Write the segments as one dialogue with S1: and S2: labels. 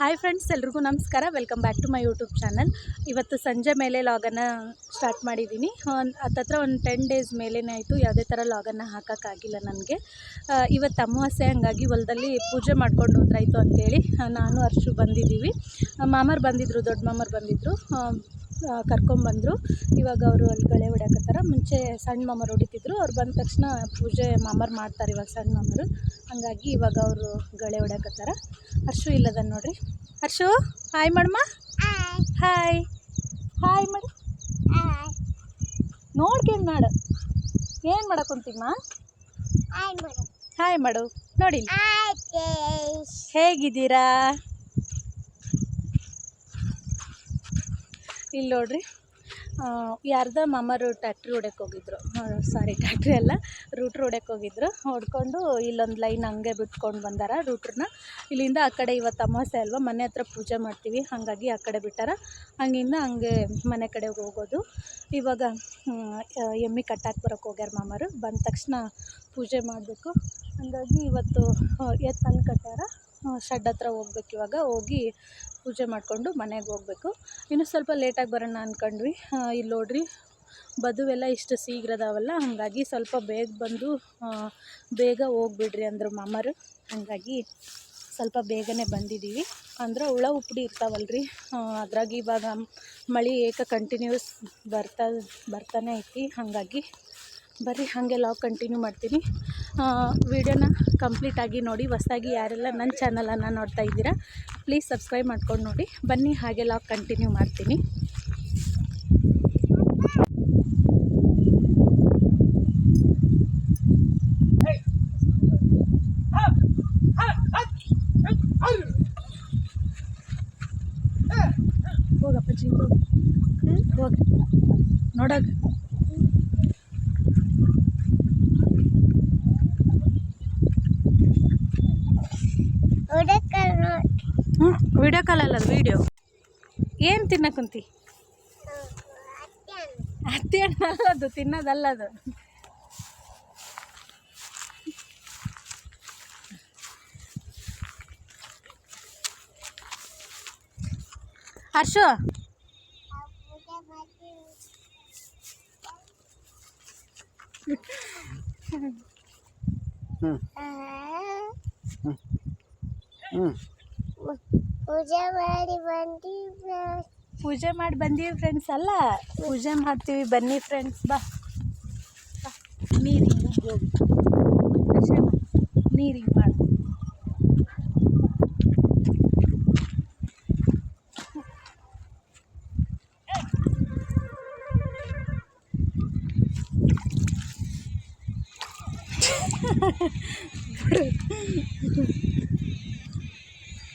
S1: Hi friends ಎಲ್ರಿಗೂ ನಮಸ್ಕಾರ. Welcome back to my YouTube channel ಇವತ್ತು ಸಂಜೆ ಮೇಲೆ ಲಾಗನ್ನು ಸ್ಟಾರ್ಟ್ ಮಾಡಿದ್ದೀನಿ. ಹತ್ತತ್ರ ಒಂದು ಟೆನ್ ಡೇಸ್ ಮೇಲೇ ಆಯಿತು. ಯಾವುದೇ ಥರ ಲಾಗನ್ನು ಹಾಕೋಕ್ಕಾಗಿಲ್ಲ ನನಗೆ. ಇವತ್ತು ಅಮಾವಾಸ್ಯೆ, ಹಂಗಾಗಿ ಹೊಲದಲ್ಲಿ ಪೂಜೆ ಮಾಡ್ಕೊಂಡು ಹೋದ್ರಾಯ್ತು ಅಂತೇಳಿ ನಾನು ಅರ್ಶು ಬಂದಿದ್ದೀವಿ. ಮಾಮರು ಬಂದಿದ್ದರು ದೊಡ್ಡ ಮಾಮರು ಬಂದಿದ್ದರು ಕರ್ಕೊಂಬಂದರು ಇವಾಗ ಅವರು ಅಲ್ಲಿ ಗಳೆ ಹೊಡ್ಯಾಕತ್ತಾರ. ಮುಂಚೆ ಸಣ್ಣ ಮಾಮರು ಹೊಡಿತಿದ್ರು. ಅವ್ರು ಬಂದ ತಕ್ಷಣ ಪೂಜೆ ಮಾಮರು ಮಾಡ್ತಾರೆ ಇವಾಗ ಸಣ್ಣ ಮಾಮರು. ಹಂಗಾಗಿ ಇವಾಗ ಅವರು ಗಳೆ ಹೊಡ್ಯಾಕತ್ತಾರ. ಹರ್ಷು ಇಲ್ಲದ ನೋಡ್ರಿ. ಹರ್ಷು ಹಾಯ್ ಮಾಡಮ್ಮ ಹಾಯ್ ಹಾಯ್ ಮಾಡಿ. ನೋಡ್ಕೇನು ಮಾಡು. ಏನು ಮಾಡಕ್ಕೆ ಕುಂತೀಮ್ಮ ಹಾಯ್ ಮಾಡು. ನೋಡಿ ಹೇಗಿದ್ದೀರಾ? ಇಲ್ಲಿ ನೋಡ್ರಿ. ಯಾರ್ದ ಮಾಮರು ಟ್ಯಾಕ್ಟ್ರಿ ಹೊಡ್ಯಕ್ಕೆ ಹೋಗಿದ್ರು. ಸಾರಿ ಟ್ಯಾಕ್ಟ್ರಿ ಅಲ್ಲ, ರೂಟ್ರ್ ಹೊಡ್ಯಕ್ಕೆ ಹೋಗಿದ್ರು. ಹೊಡ್ಕೊಂಡು ಇಲ್ಲೊಂದು ಲೈನ್ ಹಂಗೆ ಬಿಟ್ಕೊಂಡು ಬಂದಾರ ರೂಟ್ರನ್ನ ಇಲ್ಲಿಂದ ಆ ಕಡೆ ಇವತ್ತು ಅಮಾವಾಸ್ಯೆ ಅಲ್ವಾ, ಮನೆ ಹತ್ರ ಪೂಜೆ ಮಾಡ್ತೀವಿ, ಹಾಗಾಗಿ ಆ ಕಡೆ ಬಿಟ್ಟಾರ. ಹಂಗಿಂದ ಹಂಗೆ ಮನೆ ಕಡೆ ಹೋಗೋದು. ಇವಾಗ ಎಮ್ಮೆ ಕಟ್ಟಾಕ್ ಬರೋಕೆ ಹೋಗ್ಯಾರ ಮಾಮರು. ಬಂದ ತಕ್ಷಣ ಪೂಜೆ ಮಾಡಬೇಕು. ಹಾಗಾಗಿ ಇವತ್ತು ಎತ್ತು ತಂದು ಕಟ್ಟಾರ ಶೆಡ್ ಹತ್ರ ಹೋಗ್ಬೇಕು ಇವಾಗ. ಹೋಗಿ ಪೂಜೆ ಮಾಡಿಕೊಂಡು ಮನೆಗೆ ಹೋಗಬೇಕು. ಇನ್ನು ಸ್ವಲ್ಪ ಲೇಟಾಗಿ ಬರೋಣ ಅಂದ್ಕೊಂಡ್ವಿ ಇಲ್ಲಿ ನೋಡ್ರಿ, ಬದುವೆಲ್ಲ ಇಷ್ಟು ಶೀಘ್ರದವಲ್ಲ, ಹಾಗಾಗಿ ಸ್ವಲ್ಪ ಬೇಗ ಬಂದು ಬೇಗ ಹೋಗ್ಬಿಡ್ರಿ ಅಂದರು ಮಾಮರು. ಹಾಗಾಗಿ ಸ್ವಲ್ಪ ಬೇಗನೆ ಬಂದಿದ್ದೀವಿ. ಅಂದ್ರೆ ಹುಳ ಉಪ್ಪಡಿ ಇರ್ತಾವಲ್ರಿ. ಅದ್ರಾಗ ಇವಾಗ ಮಳೆ ಏಕ ಕಂಟಿನ್ಯೂಸ್ ಬರ್ತಾ, ಬರ್ತಾನೆ ಐತಿ. ಹಾಗಾಗಿ ಬರ್ರಿ, ಹಾಗೆ ಲಾಗ್ ಕಂಟಿನ್ಯೂ ಮಾಡ್ತೀನಿ. ವಿಡಿಯೋನ ಕಂಪ್ಲೀಟಾಗಿ ನೋಡಿ, ಹೊಸದಾಗಿ ಯಾರೆಲ್ಲ ನನ್ನ ಚಾನಲನ್ನು ನೋಡ್ತಾ ಇದ್ದೀರಾ ಪ್ಲೀಸ್ ಸಬ್ಸ್ಕ್ರೈಬ್ ಮಾಡ್ಕೊಂಡು ನೋಡಿ. ಬನ್ನಿ, ಹಾಗೆ ಲಾಗ್ ಕಂಟಿನ್ಯೂ ಮಾಡ್ತೀನಿ ಹೋಗಪ್ಪಾಜಿ ಹೋಗು ಹೋಗ ನೋಡಾಗ ಹ್ಞೂ ವಿಡಿಯೋ ಕಾಲಲ್ಲ ಅದು ವಿಡಿಯೋ ಏನು ತಿನ್ನಕ್ಕಂತಿ ಅತ್ತಿ ಹಣ್ಣು ಅಲ್ಲದು ತಿನ್ನೋದಲ್ಲ ಅದು ಹರ್ಷು
S2: ಪೂಜೆ ಮಾಡಿ ಬಂದಿದ್ದ.
S1: ಪೂಜೆ ಮಾಡಿ ಬಂದೀವಿ ಫ್ರೆಂಡ್ಸ್ ಅಲ್ಲ. ಪೂಜೆ ಮಾಡ್ತೀವಿ. ಬನ್ನಿ ಫ್ರೆಂಡ್ಸ್ ಬಾ. ಬಾ. ನೀರಿಂಗ್ ಹೋಗು. ನೀರಿಂಗ್ ಮಾಡು.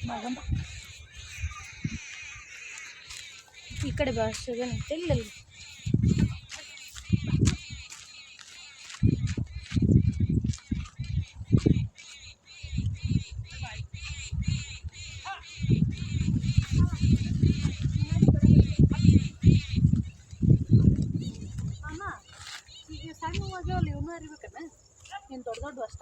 S1: ಮಗಂಬ. ಕಡೆ ಮಾಮ ಈಗ ಸಣ್ಣ ಹೋಗ್ಯಾವಲ್ಲ ಇವನು ಅರಿಬೇಕನ ಏನು ದೊಡ್ಡ ದೊಡ್ಡ ಅಷ್ಟ?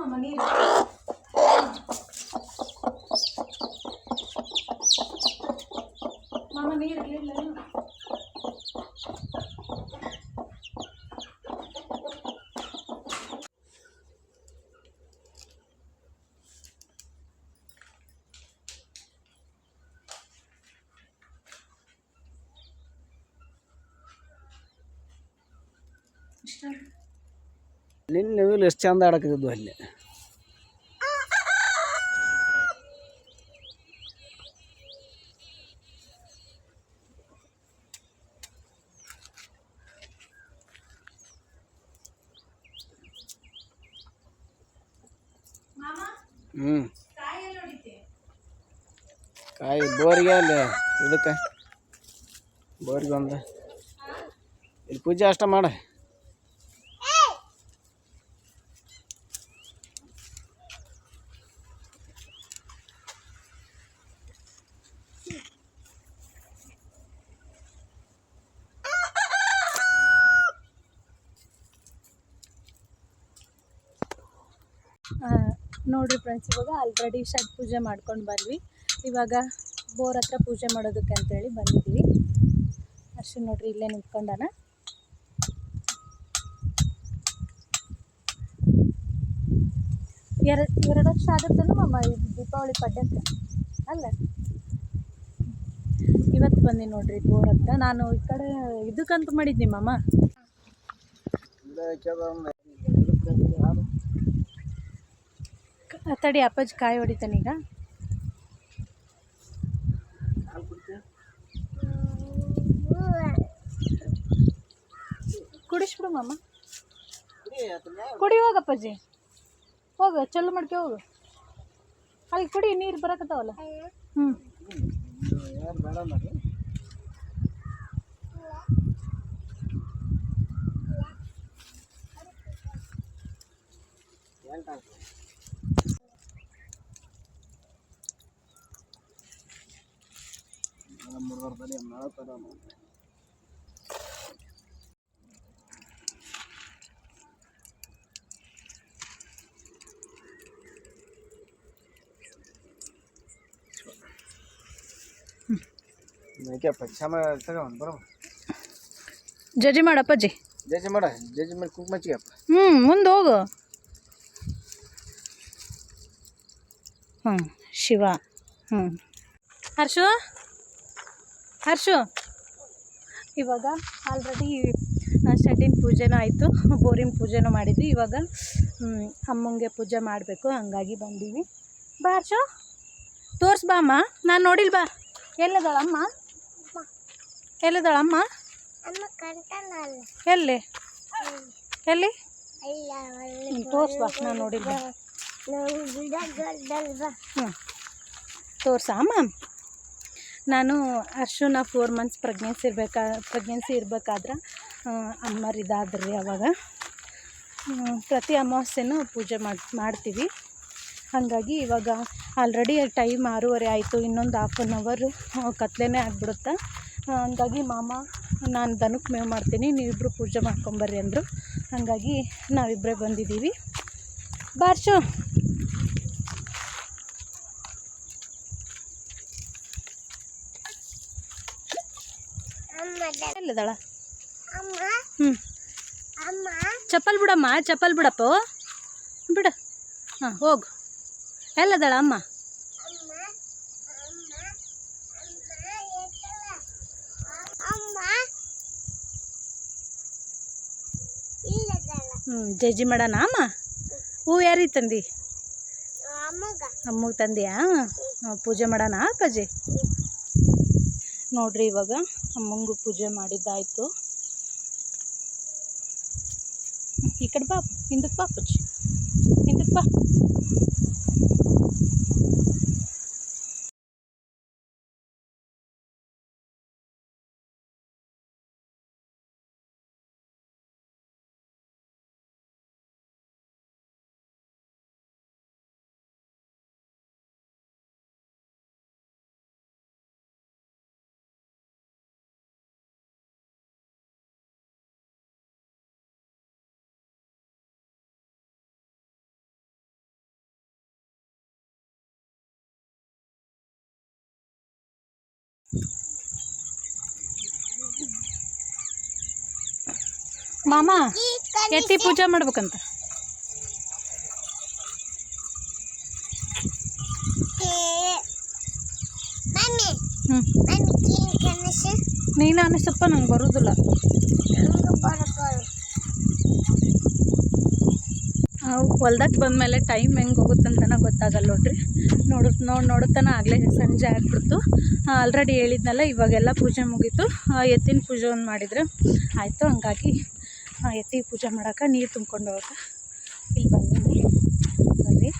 S1: verdim ama neydi? Mama neydi? Neydi? İşte
S3: ನಿನ್ನೆ ಇವ್ರು ಎಷ್ಟು ಚಂದ ಆಡಕತ್ತಿದ್ವು ಅಲ್ಲಿ ಹ್ಞೂ ಕಾಯಿ ಬೋರಿಗೆ ಅಲ್ಲಿ ಇದಕ್ಕೆ ಬೋರಿಗೆ ಒಂದು ಇಲ್ಲಿ ಪೂಜೆ ಅಷ್ಟ ಮಾಡ
S1: ಆ, ನೋಡ್ರಿ ಫ್ರೆಂಡ್ಸ್ ಇವಾಗ ಆಲ್ರೆಡಿ ಷಡ್ ಪೂಜೆ ಮಾಡ್ಕೊಂಡು ಬಂದ್ವಿ. ಇವಾಗ ಬೋರ್ ಹತ್ರ ಪೂಜೆ ಮಾಡೋದಕ್ಕೆ ಅಂತೇಳಿ ಬಂದಿದ್ವಿ ಅಷ್ಟು ನೋಡ್ರಿ ಇಲ್ಲೇ ನಿಂತ್ಕೊಂಡಾನ. ಎರಡು ಎರಡು ವರ್ಷ ಆಗುತ್ತಲ್ಲ ಮಮ್ಮ ಇದು ದೀಪಾವಳಿ ಪಡ್ಯಕ್ಕೆ ಅಲ್ಲ? ಇವತ್ತು ಬಂದಿ ನೋಡ್ರಿ ಬೋರ್ ಹತ್ರ. ನಾನು ಈ ಕಡೆ ಇದಕ್ಕಂತ ಮಾಡಿದ್ನಿ ಮಾಮ. ತಡಿ ಅಪ್ಪಾಜಿ ಕಾಯಿ ಹೊಡಿತಾನೀಗ ಕುಡಿಸ್ಬಿಡು ಮಾಮ. ಕುಡಿ ಹೋಗ ಅಪ್ಪಾಜಿ. ಹೋಗು ಚಲ್ಲು ಮಾಡ್ಕೆ ಹೋಗು. ಅಲ್ಲಿ ಕುಡಿ, ನೀರು ಬರಕತ್ತಾವಲ್ಲ? ಹ್ಞೂ
S3: ಪಕ್ಷಾಮ ತಗೊಂಡು ಬರೋ.
S1: ಜಜ್ಜಿ ಮಾಡು
S3: ಮಾಡ ಜಜಿ ಮೇಲೆ ಕುಕ್ ಹಚ್ಚಿಯಪ್ಪ
S1: ಹ್ಞೂ ಮುಂದೆ ಹೋಗು. ಹ್ಞೂ ಶಿವ. ಹ್ಞೂ ಹರ್ಷು? ಹರ್ಷು? ಇವಾಗ ಆಲ್ರೆಡಿ ಶೆಡ್ಡಿನ ಪೂಜೆನೂ ಆಯಿತು ಬೋರಿನ ಪೂಜೆನೂ ಮಾಡಿದ್ವಿ. ಇವಾಗ ಅಮ್ಮಂಗೆ ಪೂಜೆ ಮಾಡಬೇಕು ಹಂಗಾಗಿ ಬಂದೀವಿ. ಬಾ ಹರ್ಷು ತೋರ್ಸ್ ಬಾ ಅಮ್ಮ. ನಾನು ನೋಡಿಲ್ ಬಾ. ಎಲ್ಲದಳಮ್ಮ ಅಮ್ಮ ಎಲ್ಲದಾಳ ಅಮ್ಮ
S2: ಅಮ್ಮ ಕಂಟಲ್ಲ
S1: ಎಲ್ಲಿ ಎಲ್ಲಿ ತೋರ್ಸ್ ಬಾ. ನಾನು
S2: ನೋಡಿಲ್ ಬಾ.
S1: ಹ್ಞೂ ತೋರ್ಸಾ ಅಮ್ಮ? ನಾನು ಅರ್ಶುನ ಫೋರ್ ಮಂತ್ಸ್ ಪ್ರೆಗ್ನೆನ್ಸಿ ಇರಬೇಕಾ ಪ್ರೆಗ್ನೆನ್ಸಿ ಇರಬೇಕಾದ್ರೆ ಅಮ್ಮರಿದಾದ್ರಿ ಅವಾಗ. ಪ್ರತಿ ಅಮಾವಾಸ್ಯೆನೂ ಪೂಜೆ ಮಾಡಿ, ಮಾಡ್ತೀವಿ. ಹಾಗಾಗಿ ಇವಾಗ ಆಲ್ರೆಡಿ ಟೈಮ್ ಆರೂವರೆ ಆಯಿತು, ಇನ್ನೊಂದು ಹಾಫ್ ಆನ್ ಅವರು ಕತ್ಲೆನೇ ಆಗಿಬಿಡುತ್ತೆ. ಹಂಗಾಗಿ ಮಾಮ, ನಾನು ದನಕ್ಕೆ ಮೇವು ಮಾಡ್ತೀನಿ ನೀವಿಬ್ಬರು ಪೂಜೆ ಮಾಡ್ಕೊಂಬರ್ರಿ ಅಂದರು. ಹಾಗಾಗಿ ನಾವಿಬ್ಬರೇ ಬಂದಿದ್ದೀವಿ. ಬಾರ್ಶು
S2: ಅಮ್ಮ ದ-
S1: ಎಲ್ಲಿದ್ದಾಳ ಹ್ಞೂ ಚಪ್ಪಲ್ ಬಿಡಮ್ಮ ಚಪ್ಪಲ್ ಬಿಡಪ್ಪ. ಬಿಡು. ಹಾಂ ಹೋಗು. ಎಲ್ಲದಾಳ ಅಮ್ಮ? ಹ್ಞೂ ಜಜ್ಜಿ ಮಾಡೋಣ ಅಮ್ಮ? ಹೂ ಯಾರಿಗೆ ತಂದಿ?
S2: ಅಮ್ಮಗ.
S1: ತಂದಿಯಾ? ಪೂಜೆ ಮಾಡೋಣ ಅಪ್ಪಾಜಿ? ನೋಡ್ರಿ ಇವಾಗ. ಅಮ್ಮಂಗೂ ಪೂಜೆ ಮಾಡಿದ್ದಾಯಿತು. ಈ ಕಡೆ ಬಾ ಹಿಂದಕ್ಕೆ ಬಾ ಪುಚ್ಚಿ ಹಿಂದಕ್ಕೆ ಬಾ. ಮಾಮ ಎತ್ತಿ ಪೂಜೆ ಮಾಡ್ಬೇಕಂತ. ನೀನು ಅನಿಸಪ್ಪ ನಂಗೆ ಬರೋದಿಲ್ಲ
S2: ಹಂಗ ಬರಕೊಳ್ಳು
S1: ಹೊಲ್ದಾಗ ಬಂದಮೇಲೆ ಟೈಮ್ ಹೆಂಗೆ ಹೋಗುತ್ತಂತನ ಗೊತ್ತಾಗಲ್ಲ ನೋಡ್ರಿ. ನೋಡು, ನೋಡಿ ನೋಡುತ್ತಾನ ಆಗಲೇ ಸಂಜೆ ಆಗಿಬಿಡ್ತು. ಆಲ್ರೆಡಿ ಹೇಳಿದ್ನಲ್ಲ, ಇವಾಗೆಲ್ಲ ಪೂಜೆ ಮುಗೀತು. ಎತ್ತಿನ ಪೂಜೆ ಒಂದು ಮಾಡಿದ್ರೆ ಆಯಿತು, ಹಂಗಾಗಿ ಎತ್ತಿ ಪೂಜೆ ಮಾಡೋಕೆ ನೀರು ತುಂಬ್ಕೊಂಡು ಹೋಗಕ್ಕೆ. ಇಲ್ಲಿ ಬಂದೀನಿ ಬರ್ರಿ.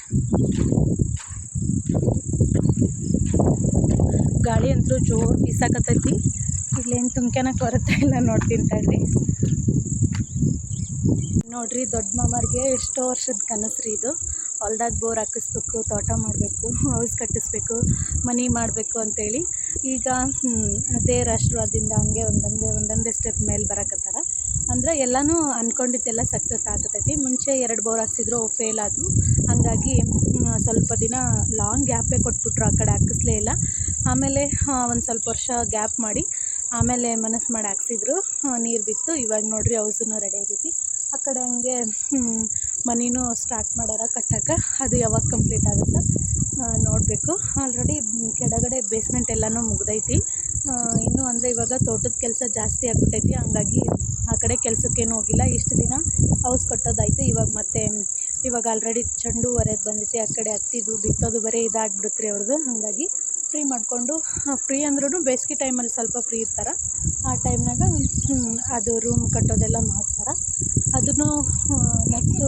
S1: ಗಾಳಿ ಅಂತೂ ಜೋರು ಬೀಸಾಕತ್ತೈತಿ. ಇಲ್ಲೇನು ತುಂಬ್ಕೊಳಕ್ಕೆ ಬರುತ್ತೆ ಇಲ್ಲ ನೋಡ್ತೀನಿ ತಡ್ರಿ ನೋಡ್ರಿ, ದೊಡ್ಡ ಮಾಮರ್ಗೆ ಎಷ್ಟೋ ವರ್ಷದ ಕನಸು ರೀ ಇದು. ಹೊಲ್ದಾಗ ಬೋರ್ ಹಾಕಿಸ್ಬೇಕು, ತೋಟ ಮಾಡಬೇಕು ಹೌಸ್ ಕಟ್ಟಿಸ್ಬೇಕು, ಮನೆ ಮಾಡಬೇಕು ಅಂತೇಳಿ. ಈಗ ದೇವ್ರ ಆಶೀರ್ವಾದದಿಂದ ಹಂಗೆ ಒಂದೊಂದೇ ಒಂದೊಂದೇ ಸ್ಟೆಪ್ ಮೇಲೆ ಬರಕತ್ತಾರ. ಅಂದ್ರೆ ಎಲ್ಲನೂ ಅಂದ್ಕೊಂಡಿದ್ದೆಲ್ಲ ಸಕ್ಸಸ್ ಆಗತೈತಿ. ಮುಂಚೆ ಎರಡು ಬೋರ್ ಹಾಕ್ಸಿದ್ರು ಫೇಲ್ ಆದವು. ಹಾಗಾಗಿ ಸ್ವಲ್ಪ ದಿನ ಲಾಂಗ್ ಗ್ಯಾಪೇ ಕೊಟ್ಬಿಟ್ರು ಆ ಕಡೆ ಹಾಕಿಸ್ಲೇ ಇಲ್ಲ. ಆಮೇಲೆ ಒಂದು ಸ್ವಲ್ಪ ವರ್ಷ ಗ್ಯಾಪ್ ಮಾಡಿ, ಆಮೇಲೆ ಮನಸ್ಸು ಮಾಡಿ ಹಾಕ್ಸಿದ್ರು. ನೀರು ಬಿತ್ತು. ಇವಾಗ ನೋಡಿರಿ ಹೌಸನ್ನು ರೆಡಿ ಆಗೈತಿ. ಆ ಕಡೆ ಹಂಗೆ ಮನೆನೂ ಸ್ಟಾರ್ಟ್ ಮಾಡ್ಯಾರ ಕಟ್ಟಕ್ಕೆ ಅದು ಯಾವಾಗ ಕಂಪ್ಲೀಟ್ ಆಗುತ್ತೆ ನೋಡಬೇಕು. ಆಲ್ರೆಡಿ ಕೆಳಗಡೆ ಬೇಸ್ಮೆಂಟ್ ಎಲ್ಲನೂ ಮುಗಿದೈತಿ. ಇನ್ನೂ ಅಂದರೆ ಇವಾಗ ತೋಟದ ಕೆಲಸ ಜಾಸ್ತಿ ಆಗಿಬಿಟ್ಟೈತಿ. ಹಂಗಾಗಿ ಆ ಕಡೆ ಕೆಲ್ಸಕ್ಕೇನು ಹೋಗಿಲ್ಲ. ಇಷ್ಟು ದಿನ ಹೌಸ್ ಕಟ್ಟೋದಾಯಿತು. ಇವಾಗ ಮತ್ತೆ, ಇವಾಗ ಆಲ್ರೆಡಿ ಚೆಂಡು ಹೊರದು ಬಂದೈತಿ ಆ ಕಡೆ ಹತ್ತಿದ್ದು ಬಿತ್ತೋದು ಬರೀ ಇದಾಗ್ಬಿಡುತ್ತೆ ರೀ ಅವ್ರದ್ದು ಹಾಗಾಗಿ ಫ್ರೀ ಮಾಡಿಕೊಂಡು ಫ್ರೀ ಅಂದ್ರೂ ಬೇಸಿಗೆ ಟೈಮಲ್ಲಿ ಸ್ವಲ್ಪ ಫ್ರೀ ಇರ್ತಾರೆ. ಆ ಟೈಮ್ನಾಗ ಅದು ರೂಮ್ ಕಟ್ಟೋದೆಲ್ಲ ಮಾಡ್ತಾರೆ. ಅದನ್ನು ನೆಕ್ಸ್ಟು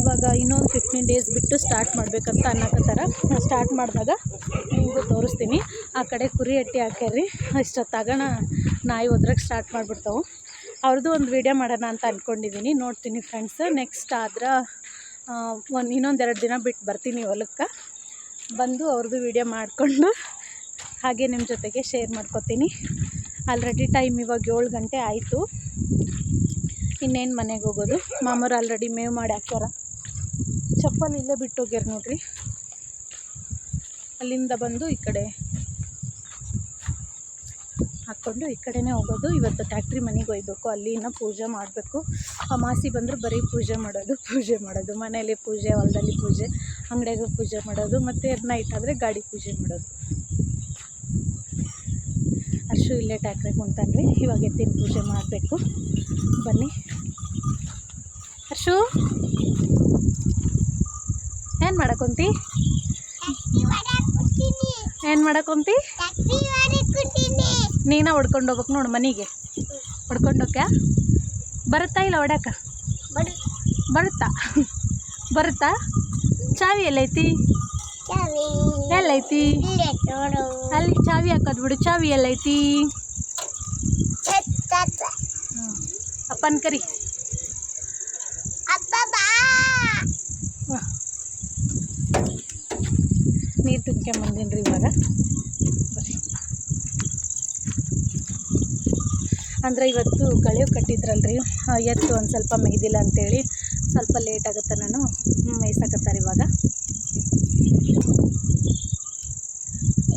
S1: ಇವಾಗ ಇನ್ನೊಂದು ಫಿಫ್ಟೀನ್ ಡೇಸ್ ಬಿಟ್ಟು ಸ್ಟಾರ್ಟ್ ಮಾಡಬೇಕಂತ ಅನ್ನಕತ್ತಾರ. ಸ್ಟಾರ್ಟ್ ಮಾಡಿದಾಗ ನಿಮಗೂ ತೋರಿಸ್ತೀನಿ. ಆ ಕಡೆ ಕುರಿ ಹಟ್ಟಿ ಹಾಕ್ಯಾರ್ರಿ. ಇಷ್ಟೊತ್ತಾಗೋಣ ನಾಯಿ ಒದ್ರಕ್ಕೆ ಸ್ಟಾರ್ಟ್ ಮಾಡಿಬಿಡ್ತಾವೆ. ಅವ್ರದ್ದು ಒಂದು ವೀಡಿಯೋ ಮಾಡೋಣ ಅಂತ ಅಂದ್ಕೊಂಡಿದ್ದೀನಿ ನೋಡ್ತೀನಿ ಫ್ರೆಂಡ್ಸ್ ನೆಕ್ಸ್ಟ್ ಆದ್ರೆ ಒಂದು ಇನ್ನೊಂದು ಎರಡು ದಿನ ಬಿಟ್ಟು ಬರ್ತೀನಿ ಹೊಲಕ್ಕೆ. ಬಂದು ಅವ್ರದ್ದು ವೀಡಿಯೋ ಮಾಡಿಕೊಂಡು ಹಾಗೆ ನಿಮ್ಮ ಜೊತೆಗೆ ಶೇರ್ ಮಾಡ್ಕೊತೀನಿ. ಆಲ್ರೆಡಿ ಟೈಮ್ ಇವಾಗ ಏಳು ಗಂಟೆ ಆಯಿತು. ಇನ್ನೇನು ಮನೆಗೆ ಹೋಗೋದು? ಮಾಮೂರು ಆಲ್ರೆಡಿ ಮೇವು ಮಾಡಿ ಹಾಕ್ಯಾರ. ಚಪ್ಪಲಿ ಇಲ್ಲೇ ಬಿಟ್ಟು ಹೋಗ್ಯಾರ ನೋಡ್ರಿ. ಅಲ್ಲಿಂದ ಬಂದು ಈ ಕಡೆ ಹಾಕ್ಕೊಂಡು ಈ ಕಡೆನೇ ಹೋಗೋದು. ಇವತ್ತು ಟ್ಯಾಕ್ಟ್ರಿ ಮನೆಗೆ ಒಯ್ಬೇಕು. ಅಲ್ಲಿ ಇನ್ನೂ ಪೂಜೆ ಮಾಡಬೇಕು. ಅಮಾಸಿ ಬಂದರೆ ಬರೀ ಪೂಜೆ ಮಾಡೋದು ಪೂಜೆ ಮಾಡೋದು. ಮನೇಲಿ ಪೂಜೆ, ಹೊಲದಲ್ಲಿ ಪೂಜೆ, ಅಂಗಡಿಯಾಗ ಪೂಜೆ ಮಾಡೋದು. ಮತ್ತು ನೈಟ್ ಆದರೆ ಗಾಡಿ ಪೂಜೆ ಮಾಡೋದು. ಅರ್ಶು ಇಲ್ಲೇ ಟ್ಯಾಕ್ಟ್ರಿ ರೀ ಇವಾಗ ಎತ್ತಿನ ಪೂಜೆ ಮಾಡಬೇಕು. ಬನ್ನಿ. ಹರ್ಷು. ಏನು ಮಾಡಕೊಂತಿ ಏನು ಮಾಡಕೊಂತಿ ನೀನ ಹೊಡ್ಕೊಂಡು ಹೋಗ್ಬೇಕು ನೋಡು ಮನೆಗೆ. ಹೊಡ್ಕೊಂಡು ಹೋಗ್ಯಾ? ಬರುತ್ತಾ ಇಲ್ಲ ಹೊಡ್ಯಾಕ? ಬರುತ್ತಾ? ಬರುತ್ತಾ? ಚಾವಿ ಎಲ್ಲೈತಿ? ಎಲ್ಲೈತಿ? ಅಲ್ಲಿ ಚಾವಿ ಹಾಕೋದು ಬಿಡು ಚಾವಿ ಎಲ್ಲೈತಿ? ಅಪ್ಪನ ಕರಿ. ನೀರು ತುಂಬ್ಕೊಂಬಂದಿನಿ ರೀ ಇವಾಗ. ಅಂದರೆ ಇವತ್ತು ಕಳೆವು ಕಟ್ಟಿದ್ರಲ್ರಿ. ಎತ್ತು ಒಂದು ಸ್ವಲ್ಪ ಮೇಯ್ದಿಲ್ಲ ಅಂತೇಳಿ. ಸ್ವಲ್ಪ ಲೇಟ್ ಆಗುತ್ತೆ ನಾನು. ಮೇಯ್ಸಕತ್ತಾರೆ ಇವಾಗ.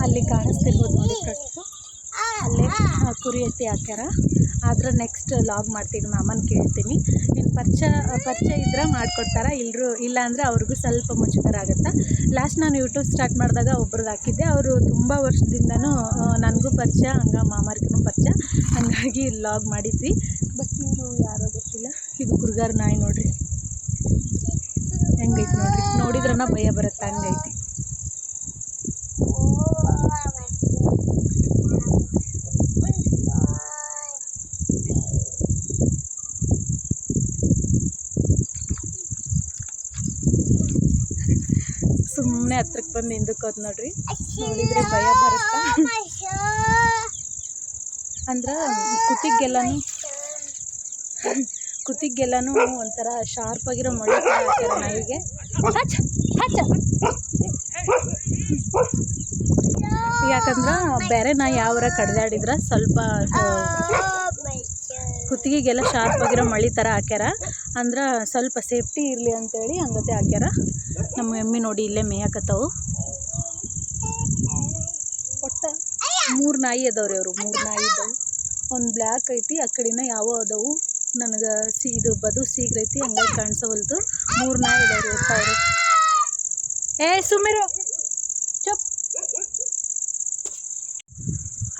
S1: ಅಲ್ಲಿ ಕಾಣಿಸ್ತಿರ್ಬೋದು ನೋಡಿ ಫ್ರೆಂಡ್ಸ್. ಅಲ್ಲೇ ಕುರಿ ಎತ್ತಿ ಹಾಕ್ಯಾರ. ಆದ್ರೆ ನೆಕ್ಸ್ಟ್ ಲಾಗ್ ಮಾಡ್ತೀನಿ, ಮಾಮನ ಕೇಳ್ತೀನಿ. ನೀನು ಪರಿಚಯ ಪರಿಚಯ ಇದ್ರೆ ಮಾಡಿಕೊಡ್ತಾರ ಇಲ್ಲ ಅಂದರೆ ಅವ್ರಿಗೂ ಸ್ವಲ್ಪ ಮುಜುಗರ ಆಗುತ್ತೆ. ಲಾಸ್ಟ್ ನಾನು ಯೂಟ್ಯೂಬ್ ಸ್ಟಾರ್ಟ್ ಮಾಡಿದಾಗ ಒಬ್ರದ್ದು ಹಾಕಿದ್ದೆ. ಅವರು ತುಂಬ ವರ್ಷದಿಂದನೂ ನನಗೂ ಪರಿಚಯ, ಹಂಗೆ ಮಾಮರ್ಗೂ ಪರಿಚಯ. ಹಂಗಾಗಿ ಲಾಗ್ ಮಾಡಿದ್ವಿ. ಬಟ್ ನೀವು ಯಾರೋ ಗೊತ್ತಿಲ್ಲ. ಇದು ಕುರ್ಗಾರ್ ನಾಯಿ ನೋಡ್ರಿ. ಹೆಂಗೈತೆ ನೋಡ್ರಿ. ನೋಡಿದ್ರನ ಭಯ ಬರುತ್ತೆ, ಹಂಗೈತಿ. ಸುಮ್ಮನೆ ಹತ್ರಕ್ಕೆ ಬಂದು ಹಿಂದಕ್ಕೆ ಹೋದ್ ನೋಡ್ರಿ ನೋಡಿದ್ರೆ ಭಯ ಬರುತ್ತೆ? ಅಂದ್ರೆ ಕುತ್ತಿಗೆಲ್ಲನೂ ಕುತ್ತಿಗೆಲ್ಲನೂ ಒಂಥರ ಶಾರ್ಪ್ ಆಗಿರೋ ಮೊಳೆ ಥರ ಹಾಕ್ಯಾರ ನಾಯಿಗೆ. ಹಚ್ಚ ಹಚ್ಚ ಯಾಕಂದ್ರೆ ಬೇರೆ ನಾಯಿ ಯಾವರ ಕಡ್ದಾಡಿದ್ರೆ ಸ್ವಲ್ಪ ಕುತ್ತಿಗೆಗೆಲ್ಲ ಶಾರ್ಪ್ ಆಗಿರೋ ಮಳಿ ಥರ ಹಾಕ್ಯಾರ. ಅಂದ್ರೆ ಸ್ವಲ್ಪ ಸೇಫ್ಟಿ ಇರಲಿ ಅಂತೇಳಿ ಹಂಗತೆ ಹಾಕ್ಯಾರ. ನಮ್ಮ ಎಮ್ಮಿ ನೋಡಿ ಇಲ್ಲೇ ಮೇಯಕತ್ತವು. ಒಟ್ಟು ಮೂರು ನಾಯಿ ಅದಾವ್ರಿ ಅವರು ಮೂರು ನಾಯಿ ಅದಾವು. ಒಂದು ಬ್ಲ್ಯಾಕ್ ಐತಿ ಆ ಕಡೆನ ಯಾವ ಅದಾವು. ನನಗೆ ಸಿ ಇದು ಬದು ಸೀಗ್ರೈತಿ ಹಂಗಾಗಿ ಕಾಣಿಸವಲ್ದು. ಮೂರು ನಾಯಿ ಅದಾವ್ರಿ ಒಟ್ಟು ಅವರು. ಏ ಸುಮಿರು ಚಪ್.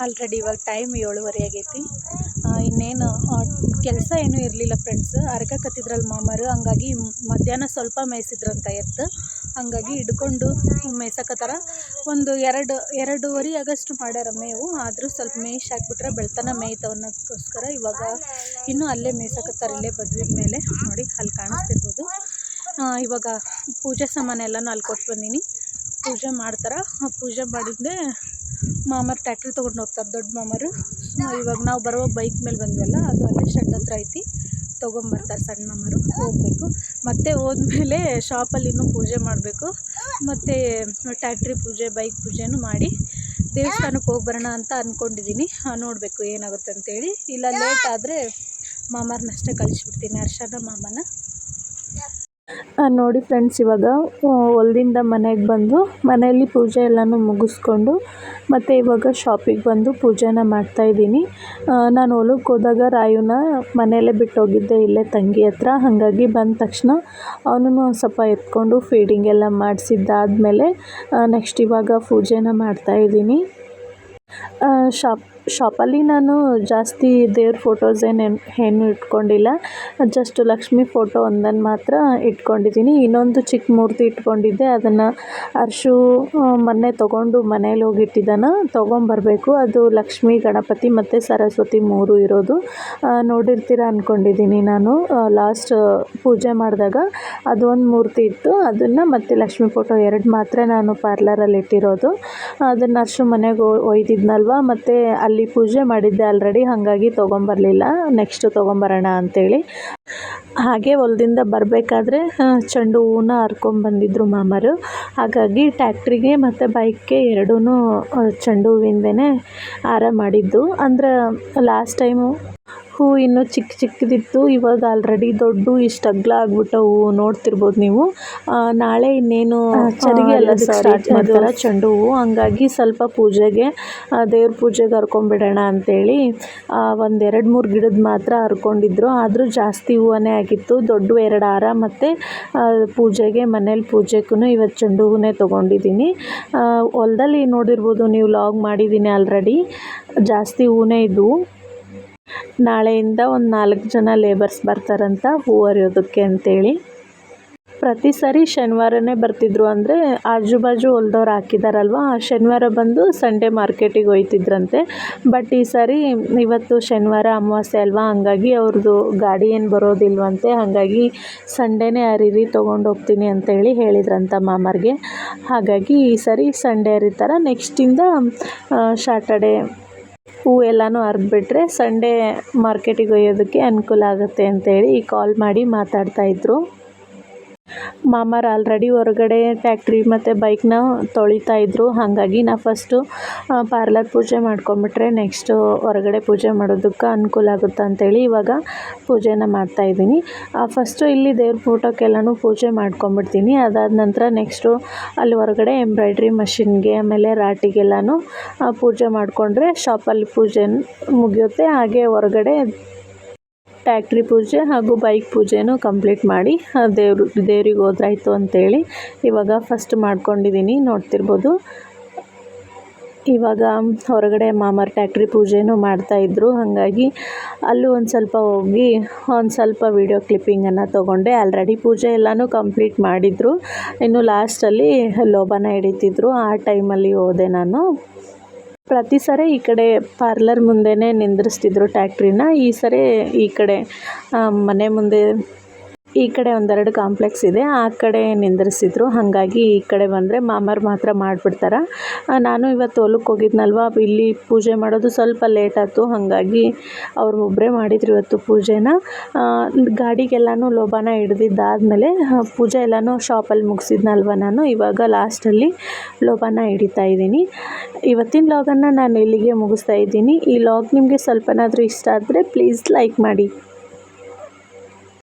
S1: ಆಲ್ರೆಡಿ ಇವಾಗ ಟೈಮ್ ಏಳುವರೆ ಆಗೈತಿ. ಇನ್ನೇನು ಕೆಲಸ ಏನೂ ಇರಲಿಲ್ಲ ಫ್ರೆಂಡ್ಸ್ ಅರ್ಕಕತ್ತಿದ್ರಲ್ಲ ಮಾಮರು, ಹಂಗಾಗಿ ಮಧ್ಯಾಹ್ನ ಸ್ವಲ್ಪ ಮೇಯ್ಸಿದ್ರಂತ ಎತ್ತು. ಹಾಗಾಗಿ ಹಿಡ್ಕೊಂಡು ಮೇಯ್ಸಕತ್ತಾರ. ಒಂದು ಎರಡು, ಎರಡೂವರೆ ಆಗಷ್ಟು ಮಾಡ್ಯಾರ ಮೇವು. ಆದರೂ ಸ್ವಲ್ಪ ಮೇಯ್ಸಿ ಹಾಕ್ಬಿಟ್ರೆ ಬೆಳ್ತನ ಮೇಯ್ತಾವ ಅನ್ನೋದಕ್ಕೋಸ್ಕರ ಇವಾಗ ಇನ್ನೂ ಅಲ್ಲೇ ಮೇಯ್ಸಕತ್ತಾರ, ಇಲ್ಲೇ ಬದ್ವಿ ಮೇಲೆ. ನೋಡಿ, ಅಲ್ಲಿ ಕಾಣಿಸ್ತಿರ್ಬೋದು. ಇವಾಗ ಪೂಜೆ ಸಾಮಾನೆಲ್ಲನೂ ಅಲ್ಲಿ ಕೊಟ್ಟು ಬಂದೀನಿ. ಪೂಜೆ ಮಾಡ್ತಾರೆ. ಪೂಜೆ ಮಾಡಿದ್ದೆ ಮಾಮರು ಟ್ಯಾಕ್ಟ್ರಿ ತೊಗೊಂಡು ಹೋಗ್ತಾರೆ ದೊಡ್ಡ ಮಾಮರು. ಇವಾಗ ನಾವು ಬರುವಾಗ ಬೈಕ್ ಮೇಲೆ ಬಂದ್ವಲ್ಲ, ಅದು ಅಲ್ಲೇ ಶೆಡ್ ಹತ್ರ ಐತಿ. ತೊಗೊಂಬರ್ತಾರೆ ಸಣ್ಣ ಮಾಮರು, ಹೋಗಬೇಕು. ಮತ್ತೆ ಹೋದ್ಮೇಲೆ ಶಾಪಲ್ಲಿ ಇನ್ನೂ ಪೂಜೆ ಮಾಡಬೇಕು. ಮತ್ತು ಟ್ಯಾಕ್ಟ್ರಿ ಪೂಜೆ, ಬೈಕ್ ಪೂಜೆನೂ ಮಾಡಿ ದೇವಸ್ಥಾನಕ್ಕೆ ಹೋಗಿ ಬರೋಣ ಅಂತ ಅಂದ್ಕೊಂಡಿದ್ದೀನಿ ನೋಡಬೇಕು ಏನಾಗುತ್ತೆ ಅಂತೇಳಿ. ಇಲ್ಲ ಲೇಟ್ ಆದರೆ ಮಾಮರನ್ನಷ್ಟೇ ಕಳಿಸ್ಬಿಡ್ತೀನಿ, ಅರ್ಶನ ಮಾಮನ. ನೋಡಿ ಫ್ರೆಂಡ್ಸ್ ಇವಾಗ ಹೊಲದಿಂದ ಮನೆಗೆ ಬಂದು ಮನೆಯಲ್ಲಿ ಪೂಜೆ ಎಲ್ಲನೂ ಮುಗಿಸ್ಕೊಂಡು ಮತ್ತು ಇವಾಗ ಶಾಪಿಗೆ ಬಂದು ಪೂಜೆನ ಮಾಡ್ತಾಯಿದ್ದೀನಿ ನಾನು ಹೊಲಕ್ಕೆ ಹೋದಾಗ ರಾಯುನ ಮನೆಯಲ್ಲೇ ಬಿಟ್ಟು ಹೋಗಿದ್ದೆ ಇಲ್ಲೇ ತಂಗಿ ಹತ್ರ. ಹಾಗಾಗಿ ಬಂದ ತಕ್ಷಣ ಅವನನ್ನು ಸ್ವಲ್ಪ ಎತ್ಕೊಂಡು ಫೀಡಿಂಗ್ ಎಲ್ಲ ಮಾಡಿಸಿದ್ದಾದ್ಮೇಲೆ ನೆಕ್ಸ್ಟ್ ಇವಾಗ ಪೂಜೆನ ಮಾಡ್ತಾಯಿದ್ದೀನಿ ಶಾಪ್ ಶಾಪಲ್ಲಿ ನಾನು ಜಾಸ್ತಿ ದೇವ್ರ ಫೋಟೋಸ್ ಏನು ಏನು ಇಟ್ಕೊಂಡಿಲ್ಲ. ಜಸ್ಟ್ ಲಕ್ಷ್ಮಿ ಫೋಟೋ ಒಂದನ್ನು ಮಾತ್ರ ಇಟ್ಕೊಂಡಿದ್ದೀನಿ ಇನ್ನೊಂದು ಚಿಕ್ಕ ಮೂರ್ತಿ ಇಟ್ಕೊಂಡಿದ್ದೆ. ಅದನ್ನು ಅರ್ಶು ಮೊನ್ನೆ ತೊಗೊಂಡು ಮನೇಲಿ ಹೋಗಿ ಇಟ್ಟಿದ್ದಾನ ತೊಗೊಂಬರ್ಬೇಕು. ಅದು ಲಕ್ಷ್ಮಿ, ಗಣಪತಿ ಮತ್ತು ಸರಸ್ವತಿ ಮೂರು ಇರೋದು. ನೋಡಿರ್ತೀರ ಅಂದ್ಕೊಂಡಿದ್ದೀನಿ ನಾನು. ಲಾಸ್ಟ್ ಪೂಜೆ ಮಾಡಿದಾಗ ಅದು ಒಂದು ಮೂರ್ತಿ ಇತ್ತು. ಅದನ್ನು ಮತ್ತು ಲಕ್ಷ್ಮಿ ಫೋಟೋ ಎರಡು ಮಾತ್ರ ನಾನು ಪಾರ್ಲರಲ್ಲಿ ಇಟ್ಟಿರೋದು. ಅದನ್ನು ಅರ್ಶು ಮನೆಗೆ ಒಯ್ದಿದ್ನಲ್ವ? ಮತ್ತು ಅಲ್ಲಿ ಪೂಜೆ ಮಾಡಿದ್ದೆ ಆಲ್ರೆಡಿ ಹಾಗಾಗಿ ತೊಗೊಂಬರಲಿಲ್ಲ. ನೆಕ್ಸ್ಟ್ ತೊಗೊಂಬರೋಣ ಅಂತೇಳಿ. ಹಾಗೆ ಹೊಲದಿಂದ ಬರಬೇಕಾದ್ರೆ ಚೆಂಡು ಹೂವನ್ನ ಹರ್ಕೊಂಬಂದಿದ್ರು ಮಾಮರು. ಹಾಗಾಗಿ ಟ್ಯಾಕ್ಟ್ರಿಗೆ ಮತ್ತು ಬೈಕ್ಗೆ ಎರಡೂ ಚೆಂಡು ಹೂವಿಂದನೇ ಹಾರ ಮಾಡಿದ್ದು. ಅಂದ್ರೆ ಲಾಸ್ಟ್ ಟೈಮು ಇನ್ನೂ ಚಿಕ್ಕ ಚಿಕ್ಕದಿತ್ತು. ಇವಾಗ ಆಲ್ರೆಡಿ ದೊಡ್ಡ ಇಷ್ಟು ಅಗ್ಲ ಆಗ್ಬಿಟ್ಟವು ನೋಡ್ತಿರ್ಬೋದು ನೀವು. ನಾಳೆ ಇನ್ನೇನು ಚರಿಗೆ ಎಲ್ಲ ಸ್ಟಾರ್ಟ್ ಮಾಡ್ತಾರೆ? ಚೆಂಡು ಹೂವು ಹಂಗಾಗಿ ಸ್ವಲ್ಪ ಪೂಜೆಗೆ ದೇವ್ರ ಪೂಜೆಗೆ ಹರ್ಕೊಂಬಿಡೋಣ ಅಂತೇಳಿ ಒಂದು ಎರಡು ಮೂರು ಗಿಡದ ಮಾತ್ರ ಹರ್ಕೊಂಡಿದ್ರು. ಆದರೂ ಜಾಸ್ತಿ ಹೂವನೇ ಆಗಿತ್ತು. ದೊಡ್ಡ ಎರಡು ಹಾರ ಮತ್ತು ಪೂಜೆಗೆ ಮನೇಲಿ ಪೂಜೆಗೂ ಇವತ್ತು ಚೆಂಡು ಹೂವನ್ನೇ ತೊಗೊಂಡಿದ್ದೀನಿ. ಹೊಲದಲ್ಲಿ ನೋಡಿರ್ಬೋದು ನೀವು ಲಾಗ್ ಮಾಡಿದ್ದೀನಿ ಆಲ್ರೆಡಿ ಜಾಸ್ತಿ ಹೂವೇ ಇದ್ದವು ನಾಳೆಯಿಂದ ಒಂದು ನಾಲ್ಕು ಜನ ಲೇಬರ್ಸ್ ಬರ್ತಾರಂತ ಹೂ ಹರಿಯೋದಕ್ಕೆ ಅಂತೇಳಿ. ಪ್ರತಿ ಸಾರಿ ಶನಿವಾರನೇ ಬರ್ತಿದ್ರು ಅಂದರೆ ಆಜು ಬಾಜು ಹೊಲ್ದವ್ರು ಹಾಕಿದಾರಲ್ವಾ ಶನಿವಾರ ಬಂದು ಸಂಡೇ ಮಾರ್ಕೆಟಿಗೆ ಹೋಯ್ತಿದ್ರಂತೆ. ಬಟ್ ಈ ಸಾರಿ ಇವತ್ತು ಶನಿವಾರ ಅಮಾವಾಸ್ಯೆ ಅಲ್ವಾ, ಹಂಗಾಗಿ ಅವ್ರದ್ದು ಗಾಡಿ ಏನು ಬರೋದಿಲ್ವಂತೆ, ಹಾಗಾಗಿ ಸಂಡೇನೇ ಅರಿರಿ ತೊಗೊಂಡು ಹೋಗ್ತೀನಿ ಅಂತೇಳಿ ಹೇಳಿದ್ರಂತ ಮಾಮರಿಗೆ. ಹಾಗಾಗಿ ಈ ಸರಿ ಸಂಡೇ ಹರಿತಾರೆ ನೆಕ್ಸ್ಟಿಂದ ಶಾಟರ್ಡೇ ಹೂ ಎಲ್ಲನೂ ಹರಿದ್ಬಿಟ್ರೆ ಸಂಡೇ ಮಾರ್ಕೆಟಿಗೆ ಒಯ್ಯೋದಕ್ಕೆ ಅನುಕೂಲ ಆಗುತ್ತೆ ಅಂತೇಳಿ ಕಾಲ್ ಮಾಡಿ ಮಾತಾಡ್ತಾಯಿದ್ರು ಮಾಮರು ಆಲ್ರೆಡಿ ಹೊರಗಡೆ ಟ್ಯಾಕ್ಟ್ರಿ ಮತ್ತು ಬೈಕ್ನ ತೊಳಿತಾ ಇದ್ದರು ಹಾಗಾಗಿ ನಾ ಫಸ್ಟು ಪಾರ್ಲರ್ ಪೂಜೆ ಮಾಡ್ಕೊಂಬಿಟ್ರೆ ನೆಕ್ಸ್ಟು ಹೊರಗಡೆ ಪೂಜೆ ಮಾಡೋದಕ್ಕೆ ಅನುಕೂಲ ಆಗುತ್ತೆ ಅಂತೇಳಿ ಇವಾಗ ಪೂಜೆನ ಮಾಡ್ತಾಯಿದ್ದೀನಿ ಫಸ್ಟು ಇಲ್ಲಿ ದೇವ್ರ ಫೋಟೋಕ್ಕೆಲ್ಲನೂ ಪೂಜೆ ಮಾಡ್ಕೊಂಬಿಡ್ತೀನಿ ಅದಾದ ನಂತರ ನೆಕ್ಸ್ಟು ಅಲ್ಲಿ ಹೊರಗಡೆ ಎಂಬ್ರಾಯ್ಡ್ರಿ ಮಷಿನ್ಗೆ ಆಮೇಲೆ ರಾಟಿಗೆಲ್ಲನೂ ಪೂಜೆ ಮಾಡಿಕೊಂಡ್ರೆ ಶಾಪಲ್ಲಿ ಪೂಜೆ ಮುಗಿಯುತ್ತೆ. ಹಾಗೆ ಹೊರಗಡೆ ಟ್ಯಾಕ್ಟ್ರಿ ಪೂಜೆ ಹಾಗೂ ಬೈಕ್ ಪೂಜೆನೂ ಕಂಪ್ಲೀಟ್ ಮಾಡಿ ದೇವ್ರು, ದೇವ್ರಿಗೆ ಹೋದ್ರಾಯ್ತು ಅಂತೇಳಿ ಇವಾಗ ಫಸ್ಟ್ ಮಾಡ್ಕೊಂಡಿದ್ದೀನಿ ನೋಡ್ತಿರ್ಬೋದು. ಇವಾಗ ಹೊರಗಡೆ ಮಾಮರ್ ಟ್ಯಾಕ್ಟ್ರಿ ಪೂಜೆನೂ ಮಾಡ್ತಾಯಿದ್ರು ಹಾಗಾಗಿ ಅಲ್ಲೂ ಒಂದು ಸ್ವಲ್ಪ ಹೋಗಿ ಒಂದು ಸ್ವಲ್ಪ ವೀಡಿಯೋ ಕ್ಲಿಪ್ಪಿಂಗನ್ನು ತೊಗೊಂಡೆ. ಆಲ್ರೆಡಿ ಪೂಜೆ ಎಲ್ಲನೂ ಕಂಪ್ಲೀಟ್ ಮಾಡಿದರು. ಇನ್ನು ಲಾಸ್ಟಲ್ಲಿ ಲೋಬನ ಹಿಡಿತಿದ್ರು. ಆ ಟೈಮಲ್ಲಿ ಹೋದೆ ನಾನು. ಪ್ರತಿ ಸರಿ ಈ ಕಡೆ ಪಾರ್ಲರ್ ಮುಂದೆನೇ ನಿಂದ್ರಿಸ್ತಿದ್ರು ಟ್ಯಾಕ್ಟ್ರಿನ ಈ ಸರಿ ಈ ಕಡೆ ಮನೆ ಮುಂದೆ ಈ ಕಡೆ ಒಂದೆರಡು ಕಾಂಪ್ಲೆಕ್ಸ್ ಇದೆ. ಆ ಕಡೆ ನಿಂದ್ರಿಸಿದ್ರು. ಹಾಗಾಗಿ ಈ ಕಡೆ ಬಂದರೆ ಮಾಮರು ಮಾತ್ರ ಮಾಡಿಬಿಡ್ತಾರೆ. ನಾನು ಇವತ್ತು ಹೊಲಕ್ಕೆ ಹೋಗಿದ್ನಲ್ವ ಇಲ್ಲಿ ಪೂಜೆ ಮಾಡೋದು ಸ್ವಲ್ಪ ಲೇಟ್ ಆಯ್ತು. ಹಾಗಾಗಿ ಅವ್ರು ಒಬ್ಬರೇ ಮಾಡಿದ್ರು ಇವತ್ತು ಪೂಜೆನ. ಗಾಡಿಗೆಲ್ಲನೂ ಲೋಬಾನ ಹಿಡ್ದಿದ್ದಾದಮೇಲೆ ಪೂಜೆ ಎಲ್ಲನೂ ಶಾಪಲ್ಲಿ ಮುಗಿಸಿದ್ನಲ್ವ ನಾನು. ಇವಾಗ ಲಾಸ್ಟಲ್ಲಿ ಲೋಬಾನ ಹಿಡಿತಾ ಇದ್ದೀನಿ. ಇವತ್ತಿನ ಲಾಗನ್ನು ನಾನು ಇಲ್ಲಿಗೆ ಮುಗಿಸ್ತಾ ಇದ್ದೀನಿ. ಈ ಲಾಗ್ ನಿಮಗೆ ಸ್ವಲ್ಪನಾದರೂ ಇಷ್ಟ ಆದರೆ ಪ್ಲೀಸ್ ಲೈಕ್ ಮಾಡಿ.